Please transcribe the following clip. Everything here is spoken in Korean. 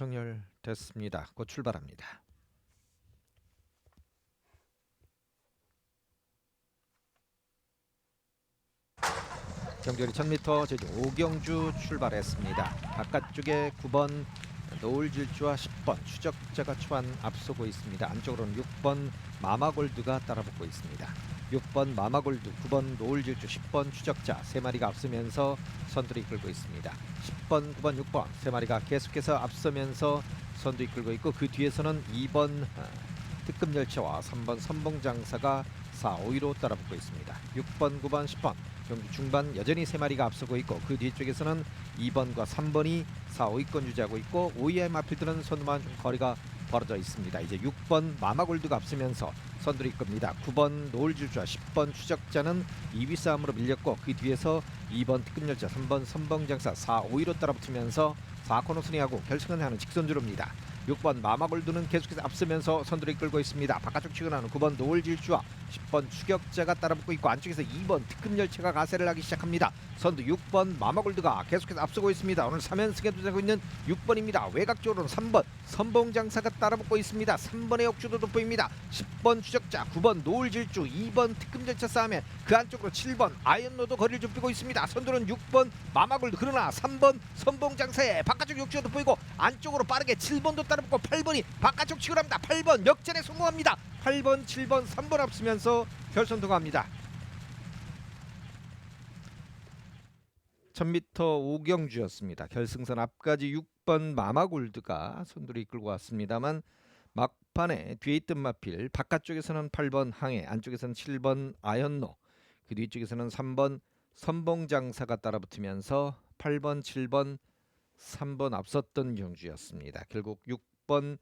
정렬됐습니다. 곧 출발합니다. 경距리 1000m 제주 오경주 출발했습니다. 바깥쪽에 9번 노을질주와 10번 추적자가 초반 앞서고 있습니다. 안쪽으로는 6번 마마골드가 따라붙고 있습니다. 6번 마마골드, 9번 노을질주, 10번 추적자 세 마리가 앞서면서 선두를 이끌고 있습니다. 10번, 9번, 6번 세 마리가 계속해서 앞서면서 선두 이끌고 있고 그 뒤에서는 2번 아, 특급 열차와 3번 선봉장사가 4, 5위로 따라붙고 있습니다. 6번, 9번, 10번 경기 중반 여전히 세 마리가 앞서고 있고 그 뒤쪽에서는 2번과 3번이 4, 5위권 유지하고 있고 5위의 마필드는 선두만 좀 거리가 벌어져 있습니다. 이제 6번 마마골드가 앞서면서 선두를 이끕니다. 9번 노을질주와 10번 추적자는 2위 싸움으로 밀렸고 그 뒤에서 2번 특급열차, 3번 선봉장사 4, 5위로 따라붙으면서 4코너 순위하고 결승을 하는 직선주로입니다. 6번 마마골드는 계속해서 앞서면서 선두를 이끌고 있습니다. 바깥쪽 치고나는 9번 노을질주와 10번 추격자가 따라붙고 있고 안쪽에서 2번 특급 열차가 가세를 하기 시작합니다. 선두 6번 마마골드가 계속해서 앞서고 있습니다. 오늘 3연승에 도전하고 있는 6번입니다. 외곽 쪽으로는 3번 선봉장사가 따라붙고 있습니다. 3번의 역주도 돋보입니다. 10번 추적자, 9번 노을질주, 2번 특급 열차 싸움에 그 안쪽으로 7번 아이언로도 거리를 좁히고 있습니다. 선두는 6번 마마골드 그러나 3번 선봉장사의 바깥쪽 역주도 돋보이고 안쪽으로 빠르게 7번도 따라붙고 8번이 바깥쪽 치고 합니다. 8번 역전에 성공합니다. 8번, 7번, 3번 앞서면서 결선 통과합니다. 1000m 오경주였습니다. 결승선 앞까지 6번 마마골드가 선두를 이끌고 왔습니다만 막판에 뒤에 있던 마필 바깥쪽에서는 8번 항해 안쪽에서는 7번 아연노 그 뒤쪽에서는 3번 선봉장사가 따라붙으면서 8번 7번 3번 앞섰던 경주였습니다. 결국 6번